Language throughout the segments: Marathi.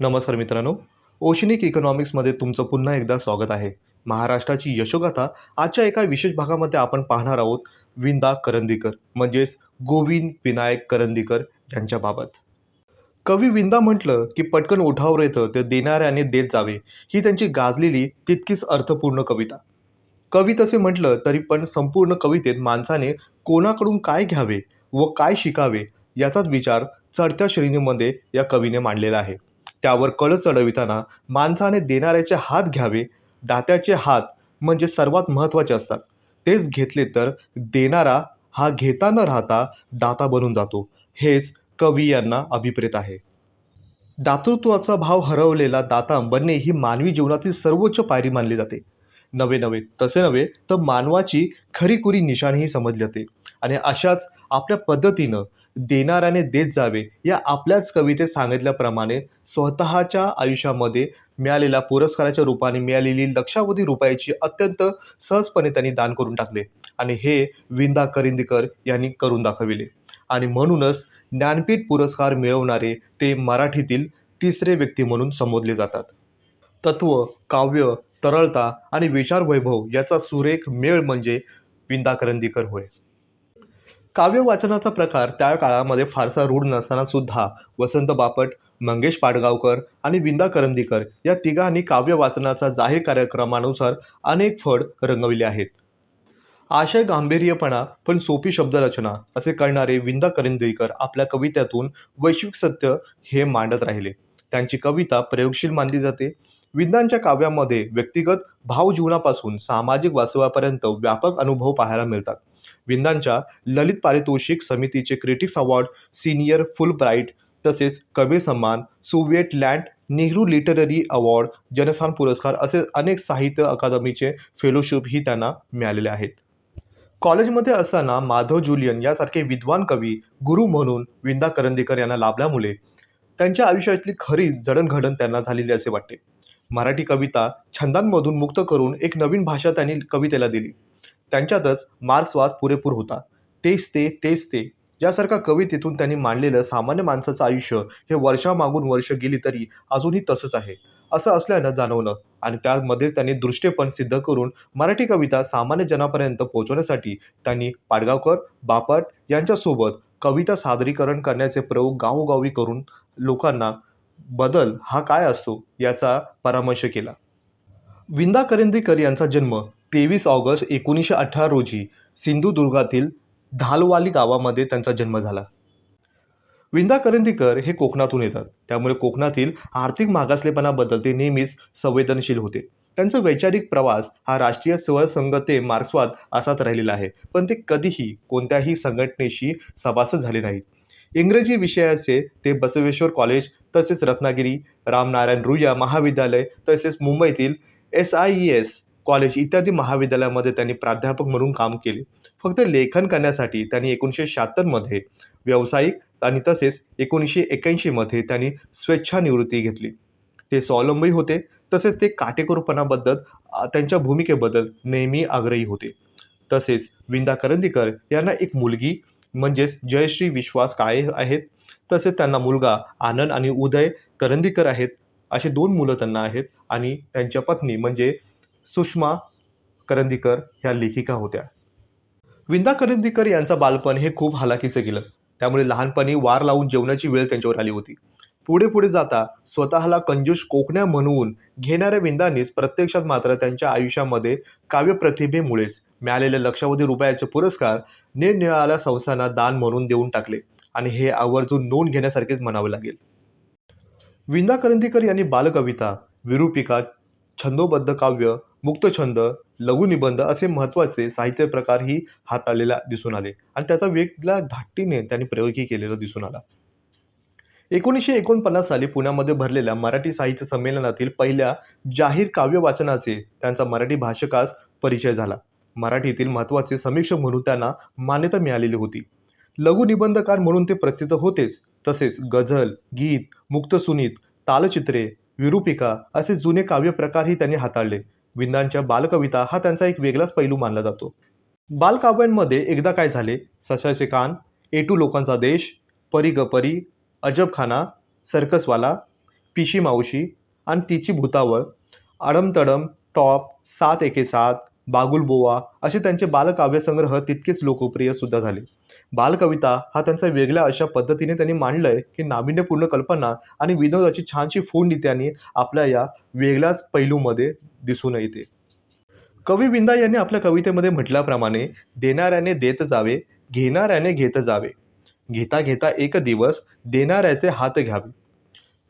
नमस्कार मित्रांनो. ओशनिक इकॉनॉमिक्समध्ये तुमचं पुन्हा एकदा स्वागत आहे. महाराष्ट्राची यशोगाथा आजच्या एका विशेष भागामध्ये आपण पाहणार आहोत विंदा करंदीकर म्हणजेच गोविंद विनायक करंदीकर यांच्याबाबत. कवी विंदा म्हटलं की पटकन ओठावर येतं ते देणाऱ्याने देत जावे ही त्यांची गाजलेली तितकीच अर्थपूर्ण कविता. कवी तसे म्हटलं तरी पण संपूर्ण कवितेत माणसाने कोणाकडून काय घ्यावे व काय शिकावे याचाच विचार चढत्या श्रेणीमध्ये या कवीने मांडलेला आहे. त्यावर कळ चढविताना माणसाने देणाऱ्याचे हात घ्यावे. दात्याचे हात म्हणजे सर्वात महत्त्वाचे असतात. तेच घेतले तर देणारा हा घेता न राहता दाता बनून जातो. हेच कवी यांना अभिप्रेत आहे. दातृत्वाचा भाव हरवलेला दाता बनणे ही मानवी जीवनातील सर्वोच्च पायरी मानली जाते. नवे नवे तसे नव्हे तर मानवाची खरीखुरी निशाणीही समजली जाते. आणि अशाच आपल्या पद्धतीनं देणाऱ्याने देत जावे या आपल्याच कवितेत सांगितल्याप्रमाणे स्वतःच्या आयुष्यामध्ये मिळालेल्या पुरस्काराच्या रूपाने मिळालेली लक्षावधी रुपयाची अत्यंत सहजपणे त्यांनी दान करून टाकले. आणि हे विंदा करिंदीकर यांनी करून दाखविले. आणि म्हणूनच ज्ञानपीठ पुरस्कार मिळवणारे ते मराठीतील तिसरे व्यक्ती म्हणून संबोधले जातात. तत्व काव्य तरळता आणि विचार वैभव याचा सुरेख मेळ म्हणजे विंदा करंदीकर होय. काव्य वाचनाचा प्रकार त्या काळामध्ये फारसा रूढ नसताना सुद्धा वसंत बापट मंगेश पाडगावकर आणि विंदा करंदीकर या तिघांनी काव्य वाचनाचा जाहीर कार्यक्रमानुसार अनेक फड रंगविले आहेत. आशय गांभीर्यपणा पण सोपी शब्दरचना असे करणारे विंदा करंदीकर आपल्या कवित्यातून वैश्विक सत्य हे मांडत राहिले. त्यांची कविता प्रयोगशील मानली जाते. विंदांच्या काव्यामध्ये व्यक्तिगत भावजीवनापासून सामाजिक वास्तवापर्यंत व्यापक अनुभव पाहायला मिळतात. विंदांच्या ललित पारितोषिक समितीचे critics award senior Fulbright तसेच कवी सन्मान Soviet land Nehru literary award Janasthan पुरस्कार असे अनेक साहित्य अकादमीचे फेलोशिपही त्यांना मिळालेले आहेत. कॉलेजमध्ये असताना माधव जुलियन यासारखे विद्वान कवी गुरु म्हणून विंदा करंदीकर यांना लाभल्यामुळे त्यांच्या आयुष्यातली खरी जडणघडण त्यांना झालेली असे वाटते. मराठी कविता छंदांमधून मुक्त करून एक नवीन भाषा त्यांनी कवितेला दिली. त्यांच्यातच मार्क्सवाद पुरेपूर होता. तेच ते तेच ते. यासारख्या कवितेतून त्यांनी मांडलेलं सामान्य माणसाचं आयुष्य हे वर्षामागून वर्ष गेली तरी अजूनही तसंच आहे. असं असल्यानं जाणवलं आणि त्यामध्ये त्यांनी दृष्टेपण सिद्ध करून मराठी कविता सामान्य जनापर्यंत पोहोचवण्यासाठी त्यांनी पाडगावकर बापट यांच्यासोबत कविता सादरीकरण करण्याचे प्रयोग गावोगावी करून लोकांना बदल हा काय असतो याचा परामर्श केला. विंदा करंदीकर यांचा जन्म तेवीस ऑगस्ट एकोणीसशे अठरा रोजी सिंधुदुर्गातील धालवाली गावामध्ये त्यांचा जन्म झाला. विंदा करंदीकर हे कोकणातून येतात. त्यामुळे कोकणातील आर्थिक मागासलेपणाबद्दल ते नेहमीच संवेदनशील होते. त्यांचा वैचारिक प्रवास हा राष्ट्रीय स्वरसंगते मार्क्सवाद असाच राहिलेला आहे. पण ते कधीही कोणत्याही संघटनेशी सभासद झाले नाहीत. इंग्रजी विषयाचे ते बसवेश्वर कॉलेज तसेच रत्नागिरी रामनारायण रुया महाविद्यालय तसेच मुंबईतील S I E S college इत्यादी महाविद्यालयामध्ये त्यांनी प्राध्यापक म्हणून काम केले. फक्त लेखन करण्यासाठी त्यांनी एकोणीसशे शहात्तरमध्ये व्यावसायिक आणि तसेच एकोणीसशे एक्याऐंशीमध्ये त्यांनी स्वेच्छानिवृत्ती घेतली. ते स्वावलंबी होते तसेच ते काटेकोरपणाबद्दल त्यांच्या भूमिकेबद्दल नेहमी आग्रही होते. तसेच विंदा करंदीकर यांना एक मुलगी म्हणजेच जयश्री विश्वास काळे आहेत. तसेच त्यांना मुलगा आनंद आणि उदय करंदीकर आहेत. असे दोन मुलं त्यांना आहेत आणि त्यांच्या पत्नी म्हणजे सुषमा करंदीकर ह्या लेखिका होत्या. विंदा करंदीकर यांचं बालपण हे खूप हालाकीचं गेलं. त्यामुळे लहानपणी वार लावून जेवणाची वेळ त्यांच्यावर आली होती. पुढे पुढे जाता स्वतःला कंजूष कोकण्या म्हणून घेणाऱ्या विंदांनीच प्रत्यक्षात मात्र त्यांच्या आयुष्यामध्ये काव्यप्रतिभेमुळेच मिळालेले लक्षावधी रुपयाचे पुरस्कार निरनिराळ्या संस्थांना दान म्हणून देऊन टाकले आणि हे आवर्जून नोंद घेण्यासारखेच म्हणावे लागेल. विंदा करंदीकर यांनी बालकविता विरूपिका छंदोबद्ध काव्य मुक्तछंद लघुनिबंध असे महत्त्वाचे साहित्य प्रकारही हाताळलेला दिसून आले. आणि त्याचा वेगळ्या धाटीने त्यांनी प्रयोगही केलेला दिसून आला. एकोणीसशे एकोणपन्नास साली पुण्यामध्ये भरलेल्या मराठी साहित्य संमेलनातील पहिल्या जाहीर काव्य वाचनाचे त्यांचा मराठी भाषकास परिचय झाला. मराठीतील महत्त्वाचे समीक्षक म्हणून त्यांना मान्यता मिळालेली होती. लघुनिबंधकार म्हणून ते प्रसिद्ध होतेच. तसेच गझल गीत मुक्तसुनीत तालचित्रे विरूपिका असे जुने काव्य प्रकारही त्यांनी हाताळले. विंदांच्या बालकविता हा त्यांचा एक वेगळाच पैलू मानला जातो. बालकाव्यांमध्ये एकदा काय झाले? सशाचे कान एटू लोकांचा देश परी ग परी अजबखाना सर्कसवाला पिशी मावशी आणि तिची भूतावळ अडमतडम टॉप सात एके सात बागुलबोवा असे त्यांचे बालकाव्यसंग्रह तितकेच लोकप्रिय सुद्धा झाले. बालकविता हा त्यांचा वेगळ्या अशा पद्धतीने त्यांनी मांडलंय की नाविन्यपूर्ण कल्पना आणि विनोदाची छानशी फोडणी त्यांनी आपल्या या वेगळ्याच पैलूमध्ये दिसून येते. कवी विंदा यांनी आपल्या कवितेमध्ये म्हटल्याप्रमाणे देणाऱ्याने देत जावे घेणाऱ्याने घेत जावे. घेता घेता एक दिवस देणाऱ्याचे हात घ्यावे.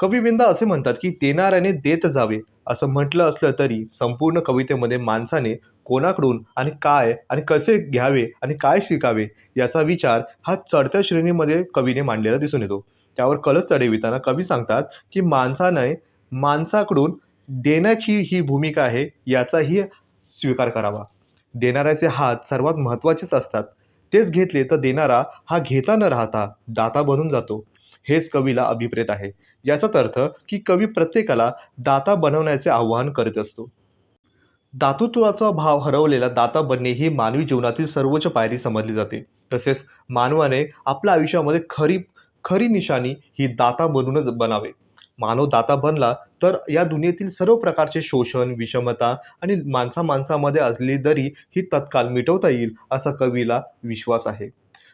कवी विंदा असे म्हणतात की देणाऱ्याने देत जावे असं म्हटलं असलं तरी संपूर्ण कवितेमध्ये माणसाने कोणाकडून आणि काय आणि कसे घ्यावे आणि काय शिकावे याचा विचार हा चढत्या श्रेणीमध्ये कवीने मांडलेला दिसून येतो. त्यावर कलच चढविताना कवी सांगतात की माणसाने माणसाकडून देण्याची ही भूमिका आहे याचाही स्वीकार करावा. देणाऱ्याचे हात सर्वात महत्त्वाचेच असतात. तेच घेतले तर देणारा हा घेता न राहता दाता बनून जातो. हेच कवीला अभिप्रेत आहे. याचाच अर्थ की कवी प्रत्येकाला दाता बनवण्याचे आवाहन करीत असतो. दातृत्वाचा भाव हरवलेला दाता बनणे ही मानवी जीवनातील सर्वोच्च पायरी समजली जाते. तसेच मानवाने आपल्या आयुष्यामध्ये खरी खरी निशाणी ही दाता बनूनच बनावे. मानव दाता बनला तर या दुनियेतील सर्व प्रकारचे शोषण विषमता आणि माणसा माणसामध्ये असलेली दरी ही तत्काल मिटवता येईल असा कवीला विश्वास आहे.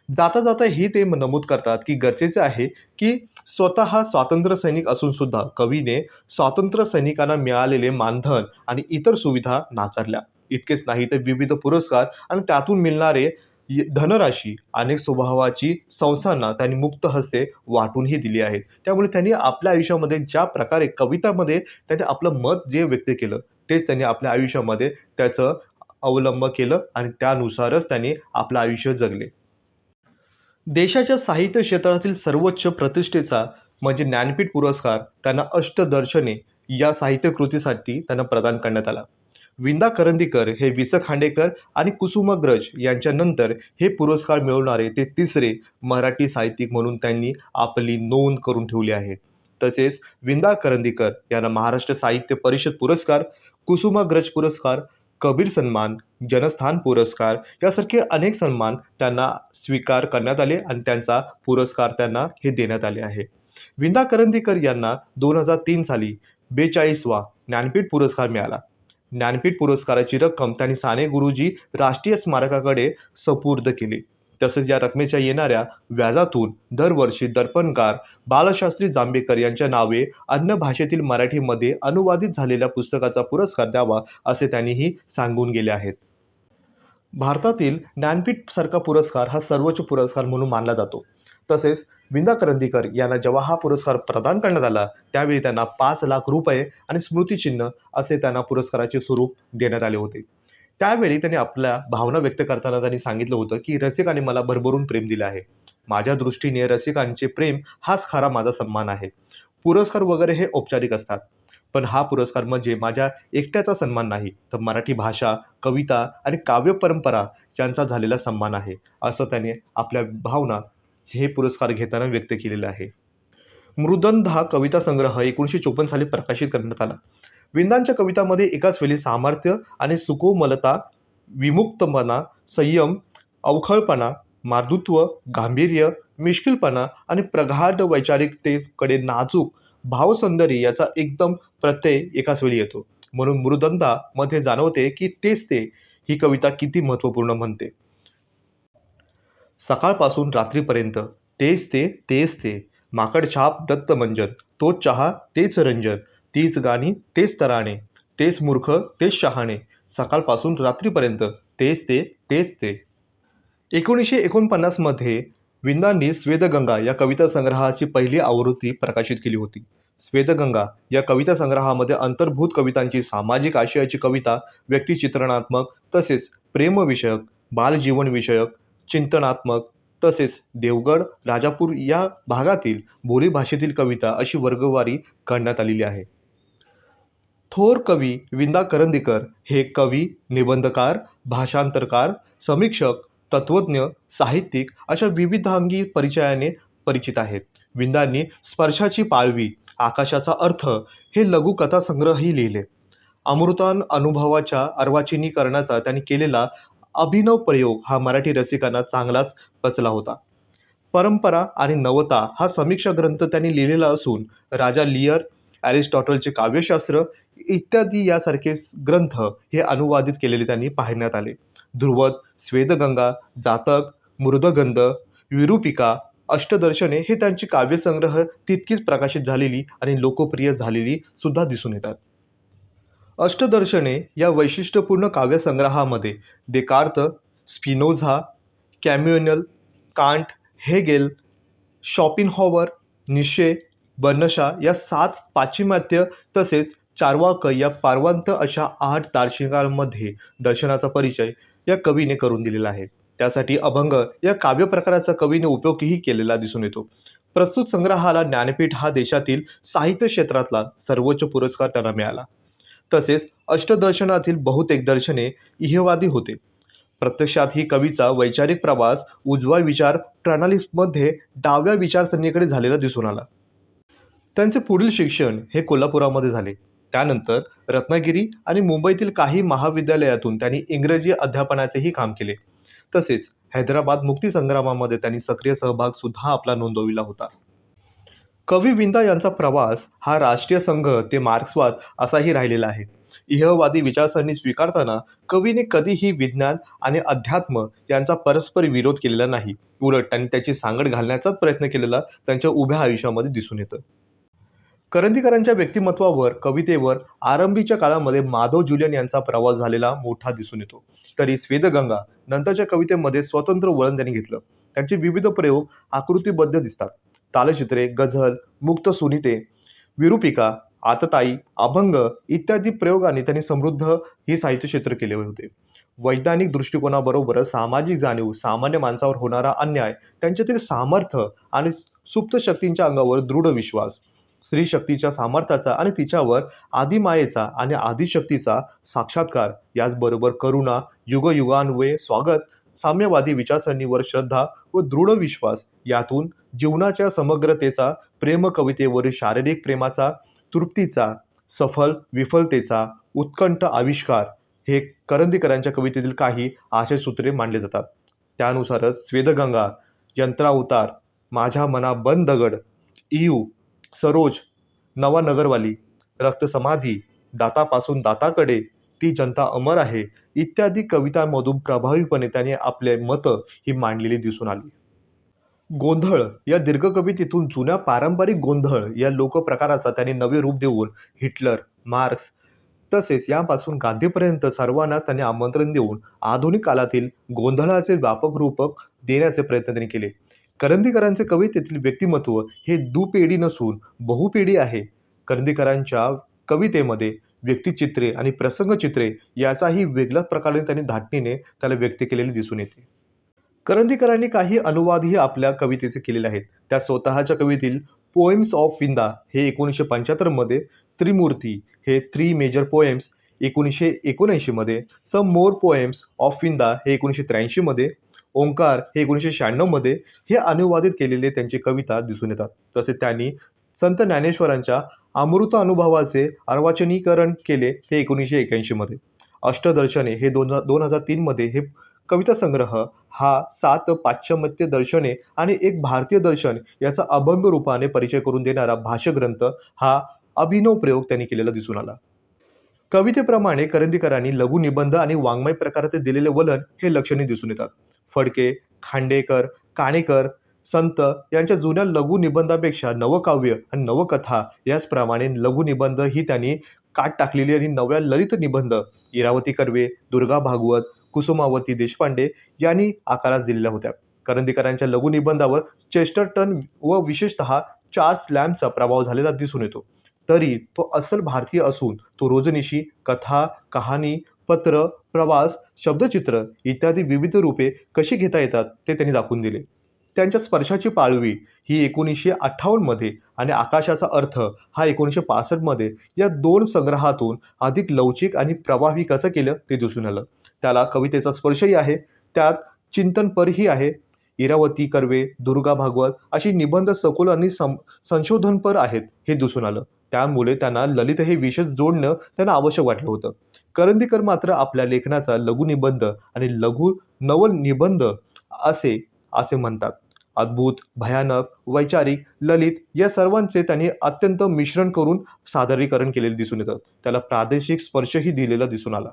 जाता जाता हे ते नमूद करतात की गरजेचे आहे की स्वतः स्वातंत्र्य सैनिक असून सुद्धा कवीने स्वातंत्र्य सैनिकांना मिळालेले मानधन आणि इतर सुविधा नाकारल्या. इतकेच नाही तर विविध पुरस्कार आणि त्यातून मिळणारे य- धनराशी अनेक स्वभावाची संस्थांना त्यांनी मुक्त हस्ते वाटूनही दिली आहेत. त्यामुळे त्यांनी आपल्या आयुष्यामध्ये ज्या प्रकारे कवितामध्ये त्यांनी आपलं मत जे व्यक्त केलं तेच त्यांनी आपल्या आयुष्यामध्ये त्याचं अवलंब केलं आणि त्यानुसारच त्यांनी आपलं आयुष्य जगले. देशाच्या साहित्य क्षेत्रातील सर्वोच्च प्रतिष्ठेचा म्हणजे ज्ञानपीठ पुरस्कार त्यांना अष्टदर्शने या साहित्य कृतीसाठी त्यांना प्रदान करण्यात आला. विंदा करंदीकर हे वि स खांडेकर आणि कुसुमाग्रज यांच्यानंतर हे पुरस्कार मिळवणारे ते तिसरे मराठी साहित्यिक म्हणून त्यांनी आपली नोंद करून ठेवली आहे. तसेच विंदा करंदीकर यांना महाराष्ट्र साहित्य परिषद पुरस्कार कुसुमाग्रज पुरस्कार कबीर सन्मान जनस्थान पुरस्कार यासारखे अनेक सन्मान त्यांना स्वीकार करण्यात आले आणि त्यांचा पुरस्कार त्यांना हे देण्यात आले आहे. विंदा करंदीकर यांना दोन हजार तीन साली बेचाळीसवा ज्ञानपीठ पुरस्कार मिळाला. ज्ञानपीठ पुरस्काराची रक्कम त्यांनी साने गुरुजी राष्ट्रीय स्मारकाकडे सपूर्द केली. तसेच या रकमेच्या येणाऱ्या व्याजातून दरवर्षी दर्पणकार बालशास्त्री जांभेकर यांच्या नावे अन्य भाषेतील मराठीमध्ये अनुवादित झालेल्या पुस्तकाचा पुरस्कार द्यावा असे त्यांनीही सांगून गेले आहेत. भारतातील ज्ञानपीठ सारखा पुरस्कार हा सर्वोच्च पुरस्कार म्हणून मानला जातो. तसेच विंदा करंदीकर यांना जेव्हा हा पुरस्कार प्रदान करण्यात आला त्यावेळी त्यांना पाच लाख रुपये आणि स्मृतिचिन्ह असे त्यांना पुरस्काराचे स्वरूप देण्यात आले होते. त्यावेळी त्यांनी आपल्या भावना व्यक्त करताना त्यांनी सांगितलं होतं की रसिकाने मला भरभरून प्रेम दिलं आहे. माझ्या दृष्टीने रसिकांचे प्रेम हाच खरा माझा सन्मान आहे. पुरस्कार वगैरे हे औपचारिक असतात. पण हा पुरस्कार म्हणजे माझ्या एकट्याचा सन्मान नाही तर मराठी भाषा कविता आणि काव्य परंपरा यांचा झालेला सन्मान आहे असं त्याने आपल्या भावना हे पुरस्कार घेताना व्यक्त केलेलं आहे. मृदंध हा कविता संग्रह एकोणीसशे चोपन्न साली प्रकाशित करण्यात आला. विंदांच्या कवितामध्ये एकाच वेळी सामर्थ्य आणि सुकोमलता विमुक्तपणा संयम अवखळपणा मार्दुत्व गांभीर्य मिश्किलपणा आणि प्रगाढ वैचारिकतेकडे नाजूक भावसौंदर्य याचा एकदम प्रत्यय एकाच वेळी येतो. म्हणून मृदंतामध्ये जाणवते की तेच ते ही कविता किती महत्त्वपूर्ण म्हणते. सकाळपासून रात्रीपर्यंत तेच ते तेच ते. माकड छाप दत्त तोच चहा तेच रंजन. तीच गाणी तेच तराणे तेच मूर्ख तेच शहाणे सकाळपासून रात्रीपर्यंत तेच ते तेच ते. एकोणीसशे एकोणपन्नासमध्ये विंदांनी स्वेदगंगा या कविता संग्रहाची पहिली आवृत्ती प्रकाशित केली होती. स्वेदगंगा या कविता संग्रहामध्ये अंतर्भूत कवितांची सामाजिक आशयाची कविता व्यक्तिचित्रणात्मक तसेच प्रेमविषयक बालजीवनविषयक चिंतनात्मक तसेच देवगड राजापूर या भागातील बोलीभाषेतील कविता अशी वर्गवारी करण्यात आलेली आहे. थोर कवी विंदा करंदीकर हे कवी निबंधकार भाषांतरकार समीक्षक तत्वज्ञ साहित्यिक अशा विविधांगी परिचयाने परिचित आहेत. विंदांनी स्पर्शाची पाळवी आकाशाचा अर्थ हे लघुकथा संग्रहही लिहिले. अमृतान अनुभवाच्या अर्वाचिनीकरणाचा त्यांनी केलेला अभिनव प्रयोग हा मराठी रसिकांना चांगलाच पचला होता. परंपरा आणि नवता हा समीक्षा ग्रंथ त्यांनी लिहिलेला असून राजा लियर ॲरिस्टॉटलचे काव्यशास्त्र इत्यादी यासारखे ग्रंथ हे अनुवादित केलेले त्यांनी पाहण्यात आले. ध्रुवत स्वेदगंगा जातक मृदगंध विरूपिका अष्टदर्शने हे त्यांची काव्यसंग्रह तितकीच प्रकाशित झालेली आणि लोकप्रिय झालेली सुद्धा दिसून येतात. अष्टदर्शने या वैशिष्ट्यपूर्ण काव्यसंग्रहामध्ये देकार्त स्पिनोझा कॅम्युनल कांट हेगेल शॉपिनहॉवर निशे बनशा या सात पाश्चिमात्य तसेच चार्वाक या पार्वंत अशा आठ दार्शनिकांमध्ये दर्शनाचा परिचय या कवीने करून दिलेला आहे. त्यासाठी अभंग या काव्यप्रकाराचा कवीने उपयोगही केलेला दिसून येतो. प्रस्तुत संग्रहाला ज्ञानपीठ हा देशातील साहित्य क्षेत्रातला सर्वोच्च पुरस्कार त्यांना मिळाला. तसेच अष्टदर्शनातील बहुतेक दर्शने इहवादी होते. प्रत्यक्षात ही कवीचा वैचारिक प्रवास उजवा विचार प्रणालीमध्ये डाव्या विचारसरणीकडे झालेला दिसून आला. त्यांचे पुढील शिक्षण हे कोल्हापुरामध्ये झाले. त्यानंतर रत्नागिरी आणि मुंबईतील काही महाविद्यालयातून त्यांनी इंग्रजी अध्यापनाचेही काम केले. तसेच हैदराबाद मुक्तीसंग्रामामध्ये त्यांनी सक्रिय सहभाग सुद्धा आपला नोंदविला होता. कवी विंदा यांचा प्रवास हा राष्ट्रीय संघ ते मार्क्सवाद असाही राहिलेला आहे. इहवादी विचारसरणी स्वीकारताना कवीने कधीही विज्ञान आणि अध्यात्म यांचा परस्पर विरोध केलेला नाही. उलट त्यांनी त्याची सांगड घालण्याचाच प्रयत्न केलेला त्यांच्या उभ्या आयुष्यामध्ये दिसून येतं. करंदीकरांच्या व्यक्तिमत्वावर कवितेवर आरंभीच्या काळामध्ये माधव जुलियन यांचा प्रवास झालेला मोठा दिसून येतो. तरी स्वेदगंगा नंतरच्या कवितेमध्ये स्वतंत्र वळण त्यांनी घेतलं. त्यांचे विविध प्रयोग आकृतीबद्ध दिसतात. तालचित्रे गझल मुक्त सुनीते विरूपिका आतताई अभंग इत्यादी प्रयोगाने त्यांनी समृद्ध हे साहित्य क्षेत्र केले होते. वैज्ञानिक दृष्टिकोनाबरोबरच सामाजिक जाणीव सामान्य माणसावर होणारा अन्याय त्यांच्यातील सामर्थ्य आणि सुप्त शक्तींच्या अंगावर दृढ विश्वास स्त्री शक्तीच्या सामर्थ्याचा आणि तिच्यावर आदिमायेचा आणि आदिशक्तीचा साक्षात्कार. याचबरोबर करुणा युगयुगान्वये स्वागत साम्यवादी विचारसरणीवर श्रद्धा व दृढ विश्वास यातून जीवनाच्या समग्रतेचा प्रेम कवितेवरील शारीरिक प्रेमाचा तृप्तीचा सफल विफलतेचा उत्कंठ आविष्कार हे करंदीकरांच्या कवितेतील काही आशयसूत्रे मांडले जातात. त्यानुसारच स्वेदगंगा यंत्रावतार माझ्या मना बंद दगड इयू सरोज नवा नगरवाली रक्तसमाधी दातापासून दाताकडे ती जनता अमर आहे इत्यादी कवितांमधून प्रभावीपणे त्याने आपले मतं ही मांडलेली दिसून आली. गोंधळ या दीर्घ कवितेतून जुन्या पारंपरिक गोंधळ या लोकप्रकाराचा त्याने नवे रूप देऊन हिटलर मार्क्स तसेच यापासून गांधीपर्यंत सर्वांनाच त्यांनी आमंत्रण देऊन आधुनिक काळातील गोंधळाचे व्यापक रूपक देण्याचे प्रयत्न त्यांनी केले. करंदीकरांचे कवितेतील व्यक्तिमत्व हे दुपेढी नसून बहुपेढी आहे. करंदीकरांच्या कवितेमध्ये व्यक्तिचित्रे आणि प्रसंगचित्रे याचाही वेगळ्याच प्रकारे त्यांनी धाटणीने त्याला व्यक्त केलेले दिसून येते. करंदीकरांनी काही अनुवादही आपल्या कवितेचे केलेले आहेत. त्या स्वतःच्या कवितील पोएम्स ऑफ विंदा हे एकोणीसशे पंच्याहत्तरमध्ये त्रिमूर्ती हे थ्री मेजर पोएम्स एकोणीसशे एकोणऐंशीमध्ये some more poems of Vinda हे एकोणीसशे त्र्याऐंशीमध्ये ओंकार हे एकोणीसशे शहाण्णवमध्ये हे अनुवादित केलेले त्यांची कविता दिसून येतात. तसेच त्यांनी संत ज्ञानेश्वरांच्या अमृत अनुभवाचे अर्वाचनीकरण केले ते एकोणीसशे एक्याऐंशीमध्ये अष्टदर्शने हे दोन दोन हजार तीनमध्ये हे कविता संग्रह हा सात पाश्चिमात्य दर्शने आणि एक भारतीय दर्शन याचा अभंग रूपाने परिचय करून देणारा भाष्यग्रंथ हा अभिनव प्रयोग त्यांनी केलेला दिसून आला. कवितेप्रमाणे करंदीकरांनी लघुनिबंध आणि वाङ्मय प्रकाराचे दिलेले वलन हे लक्षणीय दिसून येतात. फडके खांडेकर काणेकर संत यांच्या जुन्या लघुनिबंधापेक्षा नवकाव्य आणि नवकथा याचप्रमाणे लघुनिबंध ही त्यांनी काट टाकलेली आणि नव्या ललित निबंध इरावती कर्वे दुर्गा भागवत कुसुमावती देशपांडे यांनी आकारास दिलेल्या होत्या. करंदीकरांच्या लघुनिबंधावर चेस्टरटन व विशेषतः चार्ल्स लॅम्पचा प्रभाव झालेला दिसून येतो. तरी तो अस्सल भारतीय असून तो रोजनिशी कथा कहाणी पत्र प्रवास शब्दचित्र इत्यादी विविध रूपे कशी घेता येतात ते त्यांनी दाखवून दिले. त्यांच्या स्पर्शाची पाळवी ही एकोणीसशे अठ्ठावन्नमध्ये आणि आकाशाचा अर्थ हा एकोणीसशे पासष्टमध्ये या दोन संग्रहातून अधिक लवचिक आणि प्रभावी कसं केलं ते दिसून आलं. त्याला कवितेचा स्पर्शही आहे त्यात चिंतनपरही आहे. इरावती कर्वे दुर्गा भागवत अशी निबंध सखोल आणि सं संशोधनपर आहेत हे दिसून आलं. त्यामुळे त्यांना ललित हे विशेष जोडणं त्यांना आवश्यक वाटलं होतं. करंदीकर मात्र आपल्या लेखनाचा लघुनिबंध आणि लघु नवलनिबंध असे असे म्हणतात. अद्भुत भयानक वैचारिक ललित या सर्वांचे त्यांनी अत्यंत मिश्रण करून सादरीकरण केलेले दिसून येतं. त्याला प्रादेशिक स्पर्शही दिलेला दिसून आला.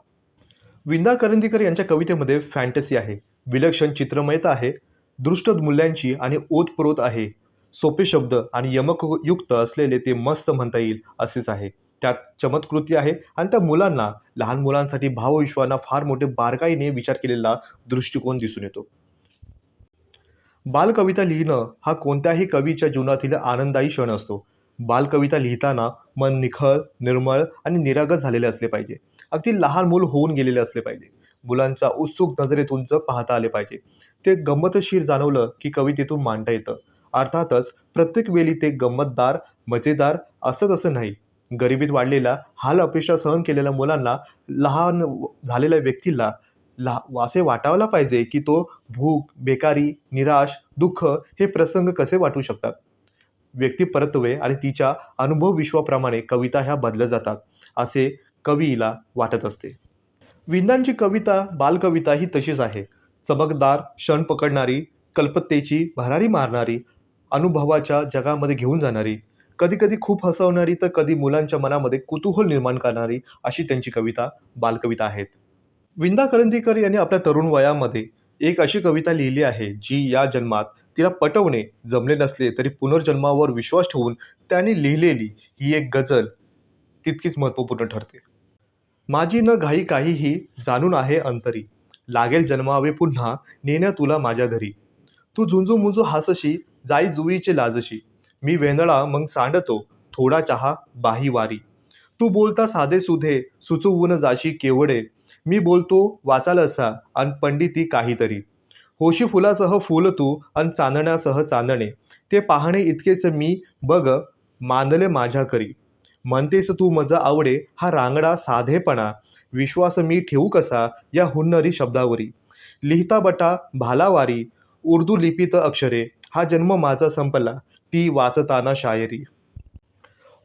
विंदा करंदीकर यांच्या कवितेमध्ये फॅन्टसी आहे. विलक्षण चित्रमयता आहे. दृष्ट मूल्यांची आणि ओतप्रोत आहे. सोपे शब्द आणि यमकयुक्त असलेले ते मस्त म्हणता येईल असेच आहे. त्यात चमत्कृती आहे. आणि त्या मुलांना लहान मुलांसाठी भावविश्वांना फार मोठे बारकाईने विचार केलेला दृष्टिकोन दिसून येतो. बालकविता लिहिणं हा कोणत्याही कवीच्या जीवनातील आनंदायी क्षण असतो. बालकविता लिहिताना मन निखळ निर्मळ आणि निरागस झालेले असले पाहिजे. अगदी लहान मूल होऊन गेलेले असले पाहिजे. मुलांचा उत्सुक नजरेतून पाहता आले पाहिजे. ते गंमतशीर जाणवलं की कवितेतून मांडता येतं. अर्थातच प्रत्येक वेळी ते गंमतदार मजेदार असतंच असं नाही. गरिबीत वाढलेला हाल अपेक्षा सहन केलेल्या मुलांना लहान झालेल्या व्यक्तीला ला असे वाटावला पाहिजे की तो भूक बेकारी निराश दुःख हे प्रसंग कसे वाटू शकतात? व्यक्ती परतवे आणि तिच्या अनुभव विश्वाप्रमाणे कविता ह्या बदलत जातात असे कवीला वाटत असते. विंदांची कविता बालकविता ही तशीच आहे. चमकदार क्षण पकडणारी कल्पतेची भरारी मारणारी अनुभवाच्या जगामध्ये घेऊन जाणारी कधी कधी खूप हसवणारी तर कधी मुलांच्या मनामध्ये कुतूहल निर्माण करणारी अशी त्यांची कविता बालकविता आहेत. विंदा करंदीकर यांनी आपल्या तरुण वयामध्ये एक अशी कविता लिहिली आहे जी या जन्मात तिला पटवणे जमले नसले तरी पुनर्जन्मावर विश्वास ठेवून त्याने लिहिलेली ही एक गझल तितकीच महत्त्वपूर्ण ठरते. माझी न घाई काहीही जाणून आहे अंतरी. लागेल जन्मावे पुन्हा नेण्या तुला माझ्या घरी. तू झुंजू मुंजू हासशी जाई जुईचे लाजशी. मी वेंदळा मग सांडतो थोडा चहा बाही वारी. तू बोलता साधे सुधे सुचवून जाशी केवडे. मी बोलतो वाचाल असा अन पंडिती काहीतरी. होशी फुलासह फुल तू अन चांदण्यासह चांदणे. ते पाहणे इतकेच मी बघ मानले माझ्या करी. म्हणतेस तू मज आवडे हा रांगडा साधेपणा. विश्वास मी ठेवू कसा या हुन्नरी शब्दावरी. लिहिता बटा भालावारी उर्दू लिपीत अक्षरे. हा जन्म माझा संपला. ती वाचताना शायरी.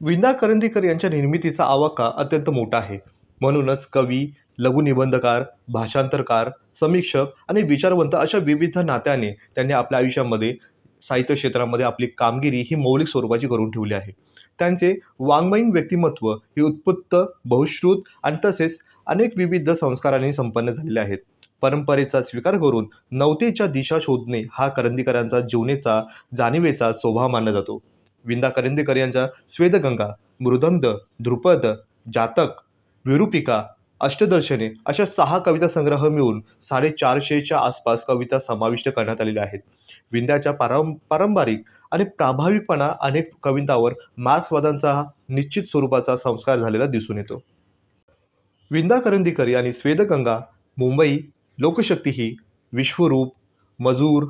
विंदा करंदीकर यांच्या निर्मितीचा आवाका अत्यंत मोठा आहे. म्हणूनच कवी लघुनिबंधकार भाषांतरकार समीक्षक आणि विचारवंत अशा विविध नात्याने त्यांनी आपल्या आयुष्यामध्ये साहित्य क्षेत्रामध्ये आपली कामगिरी ही मौलिक स्वरूपाची करून ठेवली आहे. त्यांचे वाङ्मयीन व्यक्तिमत्व हे उत्पुत्त बहुश्रुत आणि तसेच अनेक विविध संस्कारांनी संपन्न झालेले आहेत. परंपरेचा स्वीकार करून नवतेच्या दिशा शोधणे हा करंदीकरांचा जीवनेचा जाणीवेचा स्वभाव मानला जातो. विंदा करंदीकर यांच्या स्वेदगंगा मृदंद ध्रुपद जातक विरूपिका अष्टदर्शने अशा सहा कविता संग्रह मिळून साडेचारशेच्या आसपास कविता समाविष्ट करण्यात आलेल्या आहेत. विंध्याच्या पारं पारंपरिक आणि प्राभाविकपणा अनेक कवितांवर मार्क्सवादांचा निश्चित स्वरूपाचा संस्कार झालेला दिसून येतो. विंदा करंदीकर यांनी स्वेदगंगा मुंबई लोकशक्ती ही विश्वरूप मजूर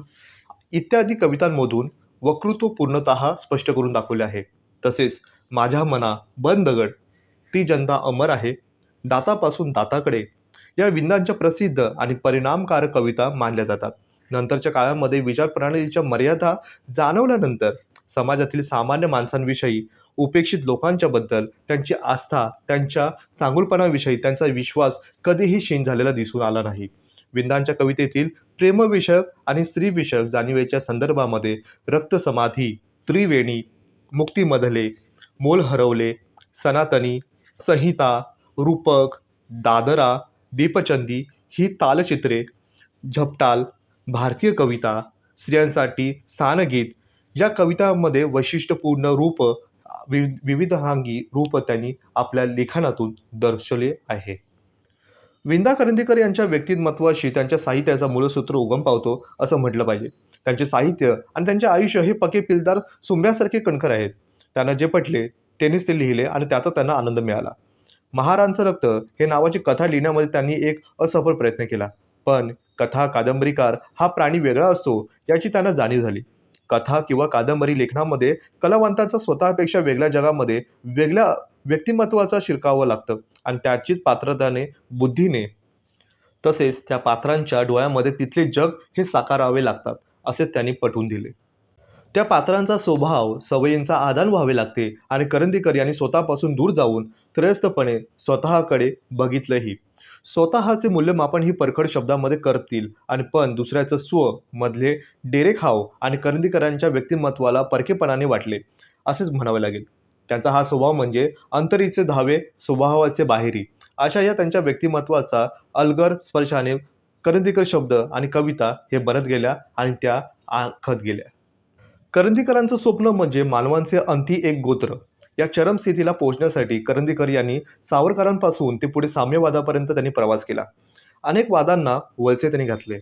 इत्यादी कवितांमधून वक्तृत्व पूर्णतः स्पष्ट करून दाखवले आहे. तसेच माझ्या मना बन दगड ती जनता अमर आहे. दातापासून दाताकडे या विंदांच्या प्रसिद्ध आणि परिणामकारक कविता मानल्या जातात. नंतरच्या काळामध्ये विचारप्रणालीच्या मर्यादा जाणवल्यानंतर समाजातील सामान्य माणसांविषयी उपेक्षित लोकांच्याबद्दल त्यांची आस्था त्यांच्या चांगुलपणाविषयी त्यांचा विश्वास कधीही क्षीण झालेला दिसून आला नाही. विंदांच्या कवितेतील प्रेमविषयक आणि स्त्रीविषयक जाणीवेच्या संदर्भामध्ये रक्तसमाधी त्रिवेणी मुक्तीमधले मोल हरवले सनातनी संहिता रूपक दादरा दीपचंदी ही तालचित्रे झपटाल भारतीय कविता स्त्रियांसाठी स्थानगीत या कवितांमध्ये वैशिष्ट्यपूर्ण रूप विविधांगी रूप त्यांनी आपल्या लिखाणातून दर्शवले आहे. विंदा करंदीकर यांच्या व्यक्तिमत्वाशी त्यांच्या साहित्याचा मूलसूत्र उगम पावतो असं म्हटलं पाहिजे. त्यांचे साहित्य आणि त्यांचे आयुष्य हे पके पिलदार सुंब्यासारखे कणखर आहेत. त्यांना जे पटले त्यांनीच ते लिहिले आणि त्याचा त्यांना आनंद मिळाला. महारांचं रक्त हे नावाची कथा लिहिण्यामध्ये त्यांनी एक असफल प्रयत्न केला. पण कथा कादंबरीकार हा प्राणी वेगळा असतो याची त्यांना जाणीव झाली. कथा किंवा कादंबरी लेखनामध्ये कलावंतांचा स्वतःपेक्षा वेगळ्या जगामध्ये वेगळ्या व्यक्तिमत्वाचा शिरकावं लागतं आणि त्याचीच पात्रताने बुद्धीने तसेच त्या पात्रांच्या डोळ्यामध्ये तिथले जग हे साकारावे लागतात असे त्यांनी पटवून दिले. त्या पात्रांचा स्वभाव सवयींचा आदान व्हावे लागते आणि करंदीकर यांनी स्वतःपासून दूर जाऊन त्रयस्थपणे स्वतःकडे बघितलंही. स्वतःचे मूल्यमापन ही परखड शब्दामध्ये करतील आणि पण दुसऱ्याचं स्व मधले डेरेखाव आणि करंदीकरांच्या व्यक्तिमत्वाला परकेपणाने वाटले असेच म्हणावे लागेल. त्यांचा हा स्वभाव म्हणजे अंतरीचे धावे स्वभावाचे बाहेरी. अशा या त्यांच्या व्यक्तिमत्वाचा अलगर स्पर्शाने करंदीकर शब्द आणि कविता हे बनत गेल्या आणि त्या आखत गेल्या. करंदीकरांचं स्वप्न म्हणजे मानवांचे अंती एक गोत्र. या चरमस्थितीला पोहोचण्यासाठी करंदीकर यांनी सावरकरांपासून ते पुढे साम्यवादापर्यंत त्यांनी प्रवास केला. अनेक वादांना वळसे त्यांनी घातले.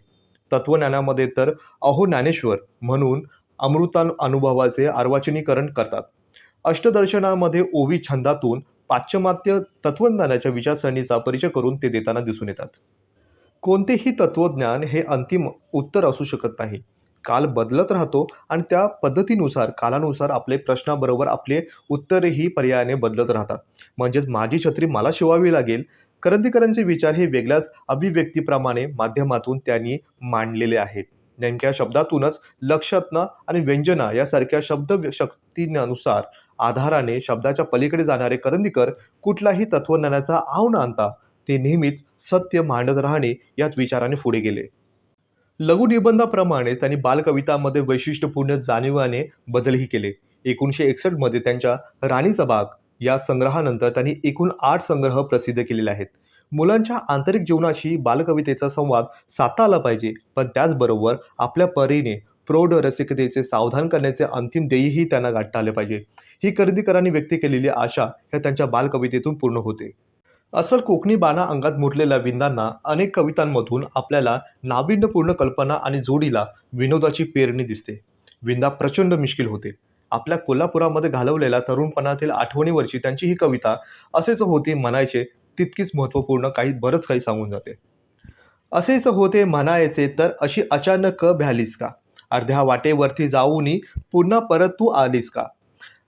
तत्वज्ञानामध्ये तर अहो ज्ञानेश्वर म्हणून अमृतान अनुभवाचे अर्वाचनीकरण करतात. अष्टदर्शनामध्ये ओवी छंदातून पाश्चिमात्य तत्वज्ञानाच्या विचारसरणीचा परिचय करून ते देताना दिसून येतात. कोणतेही तत्वज्ञान हे अंतिम उत्तर असू शकत नाही. काल बदलत राहतो आणि त्या पद्धतीनुसार कालानुसार आपले प्रश्नाबरोबर आपले उत्तरही पर्यायाने बदलत राहतात. म्हणजेच माझी छत्री मला शिवावी लागेल. करंदीकरांचे विचार हे वेगळ्याच अभिव्यक्तीप्रमाणे माध्यमातून त्यांनी मांडलेले आहेत. नेमक्या शब्दातूनच लक्षत्न आणि व्यंजना यासारख्या शब्द शक्तीनुसार आधाराने शब्दाच्या पलीकडे जाणारे करंदीकर कुठलाही तत्वज्ञानाचा आव न आणता ते नेहमीच सत्य मांडत राहणे यात विचाराने पुढे गेले. लघुनिबंधाप्रमाणे त्यांनी बालकवितामध्ये वैशिष्ट्यपूर्ण जाणीवाने बदलही केले. एकोणीसशे एकसष्टमध्ये त्यांच्या राणीचा बाग या संग्रहानंतर त्यांनी एकूण आठ संग्रह प्रसिद्ध केलेले आहेत. मुलांच्या आंतरिक जीवनाशी बालकवितेचा संवाद साधता आला पाहिजे. पण त्याचबरोबर आपल्या परीने प्रौढ रसिकतेचे सावधान करण्याचे अंतिम ध्येयही त्यांना गाठता आले पाहिजे. ही खरेदीकरांनी व्यक्त केलेली आशा ह्या त्यांच्या बालकवितेतून पूर्ण होते. असल कोकणी बाणा अंगात मुरलेल्या विंदांना अनेक कवितांमधून आपल्याला नाविन्यपूर्ण कल्पना आणि जोडीला विनोदाची पेरणी दिसते. विंदा प्रचंड मिश्किल होते. आपल्या कोल्हापुरामध्ये घालवलेल्या तरुणपणातील आठवणीवरची त्यांची ही कविता असेच होते म्हणायचे तितकीच महत्त्वपूर्ण काही बरंच काही सांगून जाते. असेच होते म्हणायचे तर अशी अचानक भ्यालीस का? अर्ध्या वाटेवरती जाऊनी पुन्हा परत तू आलीस का?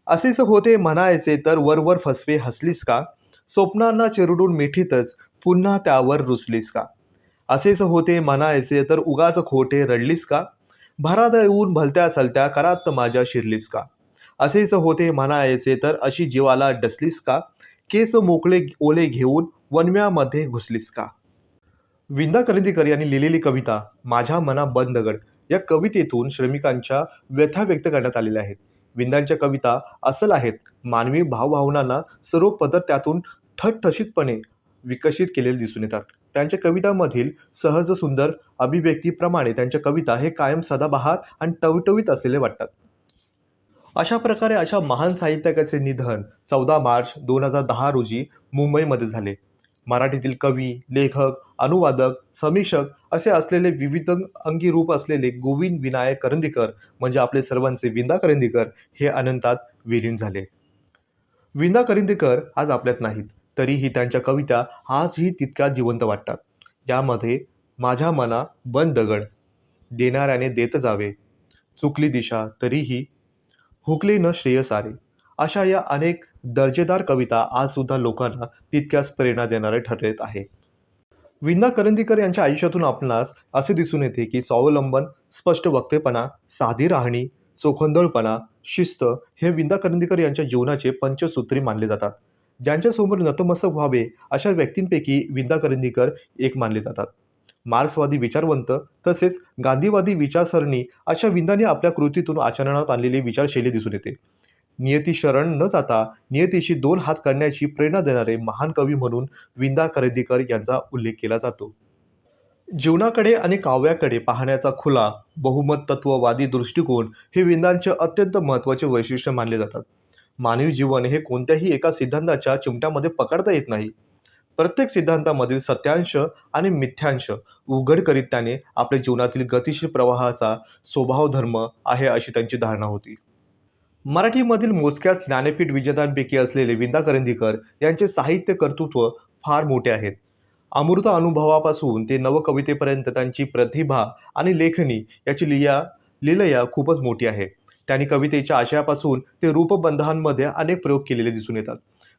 असेच होते म्हणायचे तर वरवर फसवे हसलीस का? स्वप्नांना चिरडून मिठीतच पुन्हा त्यावर रुसलीस का? असेच होते म्हणायचे तर उगाच खोटे रडलीस का? भरात येऊन भलत्या सलत्या करात माझ्या शिरलीस का? असेच होते म्हणायचे तर अशी जीवाला डसलीस का? केस मोकळे ओले घेऊन वनव्यामध्ये घुसलीस का? विंदा करंदीकर यांनी लिहिलेली कविता माझ्या मना बंदगड या कवितेतून श्रमिकांच्या व्यथा व्यक्त करण्यात आलेल्या आहेत. विंदांच्या कविता असल आहेत. मानवी भावभावनांना सर्व पदर त्यातून ठसठशीतपणे विकसित केलेले दिसून येतात. त्यांच्या कवितांमधील सहज सुंदर अभिव्यक्तीप्रमाणे त्यांच्या कविता हे कायम सदाबहार आणि टवटवीत असलेले वाटतात. अशा प्रकारे अशा महान साहित्यकाचे निधन चौदा मार्च दोन हजार दहा रोजी मुंबईमध्ये झाले. मराठीतील कवी लेखक अनुवादक समीक्षक असे असलेले विविध अंगी रूप असलेले गोविंद विनायक करंदीकर म्हणजे आपले सर्वांचे विंदा करंदीकर हे अनंतात विलीन झाले. विंदा करंदीकर आज आपल्यात नाहीत तरीही त्यांच्या कविता आजही तितक्या जिवंत वाटतात. यामध्ये माझ्या मना बंद दगड देणाऱ्याने देत जावे. चुकली दिशा तरीही हुकले न श्रेय सारे. अशा या अनेक दर्जेदार कविता आजसुद्धा लोकांना तितक्याच प्रेरणा देणारे ठरत आहे. विंदा करंदीकर यांच्या आयुष्यातून आपणास असे दिसून येते की स्वावलंबन स्पष्ट वक्तेपणा साधी राहणी चोखंदळपणा शिस्त हे विंदा करंदीकर यांच्या जीवनाचे पंचसूत्री मानले जातात. ज्यांच्यासमोर नतमस्तक व्हावे अशा व्यक्तींपैकी विंदा करंदीकर एक मानले जातात. मार्क्सवादी विचारवंत तसेच गांधीवादी विचारसरणी अशा विंदाने आपल्या कृतीतून आचरणात आणलेली विचारशैली दिसून येते. नियती शरण न जाता नियतीशी दोन हात करण्याची प्रेरणा देणारे महान कवी म्हणून विंदा खरेदीकर यांचा उल्लेख केला जातो. जीवनाकडे आणि काव्याकडे पाहण्याचा खुला बहुमत तत्ववादी दृष्टिकोन हे विंदांचे अत्यंत महत्त्वाचे वैशिष्ट्य मानले जातात. मानवी जीवन हे कोणत्याही एका सिद्धांताच्या चिमट्यामध्ये पकडता येत नाही. प्रत्येक सिद्धांतामधील सत्यांश आणि मिथ्यांश उघड करीत त्याने आपल्या जीवनातील गतिशील प्रवाहाचा स्वभाव धर्म आहे अशी त्यांची धारणा होती. मराठीमधील मोजक्याच ज्ञानपीठ विजेत्यांपैकी असलेले विंदा करंदीकर यांचे साहित्य कर्तृत्व फार मोठे आहेत. अमृत अनुभवापासून ते नवकवितेपर्यंत त्यांची प्रतिभा आणि लेखनी याची लिया लिलया खूपच मोठी आहे. त्यांनी कवितेच्या आशयापासून ते रूपबंधांमध्ये अनेक प्रयोग केलेले दिसून येतात.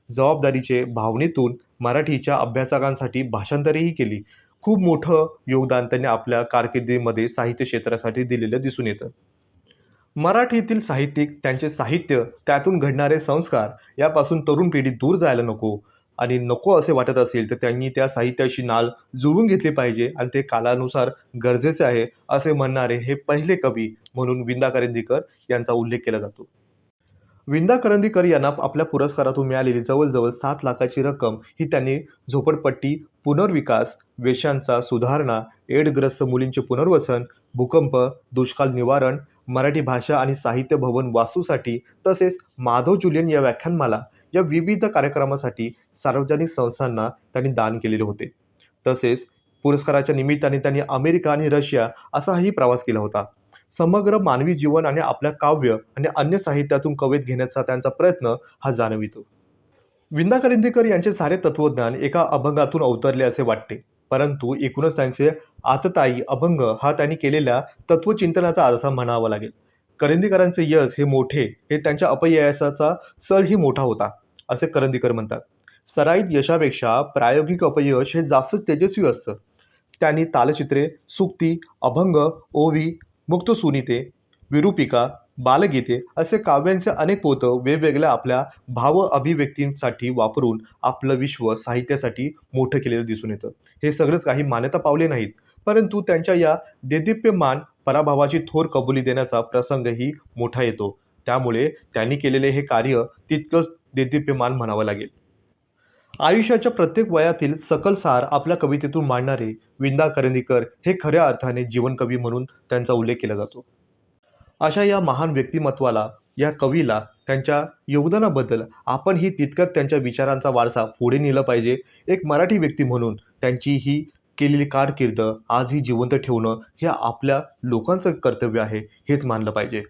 जबाबदारीचे भावनेतून मराठीच्या अभ्यासकांसाठी भाषांतरेही केली. खूप मोठं योगदान त्यांनी आपल्या कारकिर्दीमध्ये साहित्य क्षेत्रासाठी दिलेलं दिसून येतं. मराठीतील साहित्यिक त्यांचे साहित्य त्यातून घडणारे संस्कार यापासून तरुण पिढी दूर जायला नको आणि नको असे वाटत असेल तर त्यांनी त्या साहित्याशी नाल जुळवून घेतली पाहिजे आणि ते कालानुसार गरजेचे आहे असे म्हणणारे हे पहिले कवी म्हणून विंदा करंदीकर यांचा उल्लेख केला जातो. विंदा करंदीकर यांना आपल्या पुरस्कारातून मिळालेली जवळजवळ सात लाखाची रक्कम ही त्यांनी झोपडपट्टी पुनर्विकास वेशांचा सुधारणा एडग्रस्त मुलींचे पुनर्वसन भूकंप दुष्काळ निवारण मराठी भाषा आणि साहित्य भवन वास्तूसाठी तसेच माधव जुलियन या व्याख्यानमाला या विविध कार्यक्रमासाठी सार्वजनिक संस्थांना त्यांनी दान केलेले होते. तसेच पुरस्काराच्या निमित्ताने त्यांनी अमेरिका आणि रशिया असाही प्रवास केला होता. समग्र मानवी जीवन आणि आपल्या काव्य आणि अन्य साहित्यातून कवेत घेण्याचा त्यांचा प्रयत्न हा जाणवितो. विंदा करंदीकर यांचे सारे तत्वज्ञान एका अभंगातून अवतरले असे वाटते. परंतु एकूणच त्यांचे आतताई अभंग हा त्यांनी केलेल्या तत्वचिंतनाचा आरसा म्हणावा लागेल. करंदीकरांचे यश हे मोठे हे त्यांच्या अपयशाचा सलही मोठा होता असे करंदीकर म्हणतात. सराईत यशापेक्षा प्रायोगिक अपयश हे जास्त तेजस्वी असतं. त्यांनी तालचित्रे सुक्ती अभंग ओवी मुक्त सुनीते विरूपिका बालगीते असे काव्यांचे अनेक पोतं वेगवेगळ्या आपल्या भाव अभिव्यक्तींसाठी वापरून आपलं विश्व साहित्यासाठी मोठं केलेलं दिसून येतं. हे सगळंच काही मान्यता पावले नाहीत परंतु त्यांच्या या देदीप्यमान पराभवाची थोर कबुली देण्याचा प्रसंगही मोठा येतो. त्यामुळे त्यांनी केलेले हे कार्य तितकंच देदीप्यमान म्हणावं लागेल. आयुष्याच्या प्रत्येक वयातील सकल सार आपल्या कवितेतून मांडणारे विंदा करंदीकर हे खऱ्या अर्थाने जीवनकवी म्हणून त्यांचा उल्लेख केला जातो. अशा या महान व्यक्तिमत्वाला या कवीला त्यांच्या योगदानाबद्दल आपण ही तितकंच त्यांच्या विचारांचा वारसा पुढे नेला पाहिजे एक मराठी व्यक्ती म्हणून त्यांची ही केलेली कारकीर्द आजही जिवंत ठेवणं हे आपल्या लोकांचं कर्तव्य आहे हेच मानलं पाहिजे.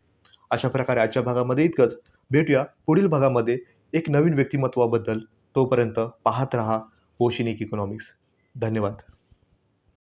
अशा प्रकारे आजच्या भागामध्ये इतकंच. भेटूया पुढील भागामध्ये एक नवीन व्यक्तिमत्वाबद्दल. तोपर्यंत पाहत रहा ओशिनिक इकॉनॉमिक्स धन्यवाद.